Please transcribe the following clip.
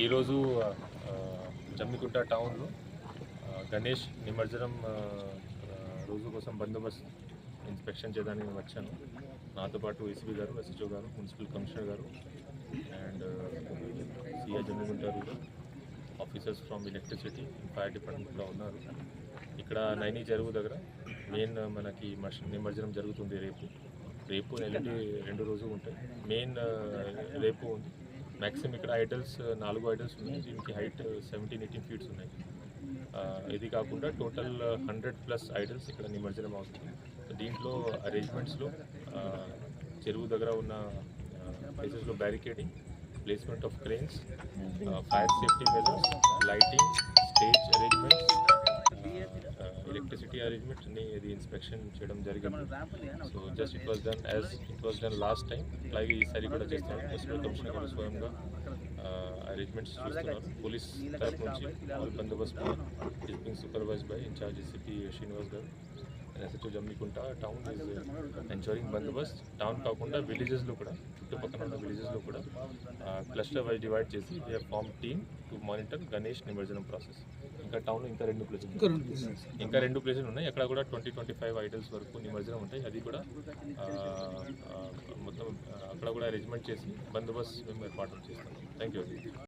ఈరోజు జమ్మికుంట టౌన్లో గణేష్ నిమజ్జనం రోజు కోసం బందోబస్తు ఇన్స్పెక్షన్ చేయడానికి నేను వచ్చాను. నాతో పాటు ఎస్పీ గారు ఎస్హెచ్ఓ గారు మున్సిపల్ కమిషనర్ గారు and CI Jammikunta rural officers from electricity fire డిపార్ట్మెంట్లో ఉన్నారు. ఇక్కడ నైని చెరువు దగ్గర మెయిన్ మనకి మష- నిమజ్జనం జరుగుతుంది రేపు. రేపు ఎల్లుండి రెండు రోజులు ఉంటాయి. మెయిన్ రేపు ఉంది. మ్యాక్సిమం ఇక్కడ ఐడల్స్ నాలుగు ఐడల్స్ ఉన్నాయి దీనికి హైట్ సెవెంటీన్ ఎయిటీన్ ఫీట్స్ ఉన్నాయి ఆ, ఇది కాకుండా టోటల్ హండ్రెడ్ ప్లస్ ఐడల్స్ ఇక్కడ నిమజ్జనం అవుతుంది దీంట్లో అరేంజ్మెంట్స్లో చెరువు దగ్గర ఉన్న ప్లేసెస్లో barricading placement of cranes fire safety measures lighting stage arrangements electricity arrangement అన్ని ఇది ఇన్స్పెక్షన్ చేయడం జరిగింది so just it was done as it was done last time అలాగే ఈసారి కూడా చేస్తున్నారు మున్సిపల్ కమిషనర్ గారు స్వయంగా అరేంజ్మెంట్స్ చూస్తున్నారు పోలీస్ తరఫు నుంచి ఆల్ బందోబస్తు is being supervised by incharge SP Srinivas గారు ఎస్హెచ్ఓ జమ్మికుంట టౌన్ ఎంజాయింగ్ బందోబస్త్. టౌన్ కాకుండా విలేజెస్లో కూడా చుట్టుపక్కల ఉన్న విలేజెస్లో కూడా క్లస్టర్ వైజ్ డివైడ్ చేసి they form team to monitor Ganesh నిమజ్జనం ప్రాసెస్ ఇంకా టౌన్లో ఇంకా రెండు ప్లేసెస్ ఇంకా రెండు ప్లేసెస్ ఉన్నాయి అక్కడ కూడా ట్వంటీ ట్వంటీ ఫైవ్ ఐడల్స్ వరకు నిమజ్జనం ఉంటాయి. అది కూడా మొత్తం అక్కడ కూడా అరేంజ్మెంట్ చేసి బందోబస్తు మేము ఏర్పాటు చేస్తాం థ్యాంక్ యూ